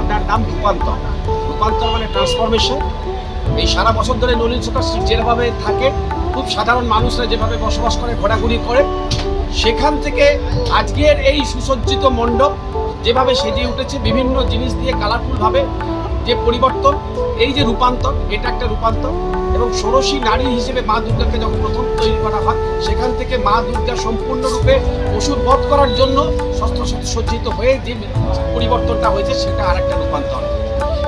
নাম রূপান্তর। রূপান্তর মানে ট্রান্সফরমেশন এই সারা বছর ধরে নলিন স্ট্রিট যেভাবে থাকে, খুব সাধারণ মানুষরা যেভাবে বসবাস করে, ঘোরাঘুরি করে, সেখান থেকে আজকের এই সুসজ্জিত মণ্ডপ যেভাবে সেজে উঠেছে, বিভিন্ন জিনিস দিয়ে কালারফুলভাবে যে পরিবর্তন, এই যে রূপান্তর, এটা একটা রূপান্তর। এবং ষোড়শী নারী হিসেবে মা দুর্গাকে যখন প্রথম তৈরি করা হয়, সেখান থেকে মা দুর্গা সম্পূর্ণরূপে অসুর বধ করার জন্য শস্ত্র সজ্জিত হয়ে যে পরিবর্তনটা হয়েছে, সেটা আর একটা রূপান্তর।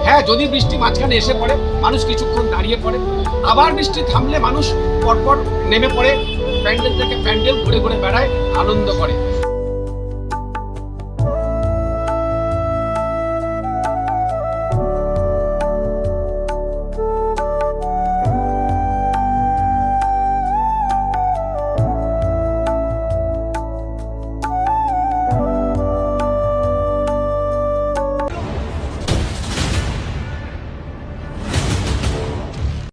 হ্যাঁ যদি বৃষ্টি মাঝখানে এসে পড়ে, মানুষ কিছুক্ষণ দাঁড়িয়ে পড়ে, আবার বৃষ্টি থামলে মানুষ পরপর নেমে পড়ে প্যান্ডেল থেকে প্যান্ডেল ঘুরে ঘুরে বেড়ায়, আনন্দ করে।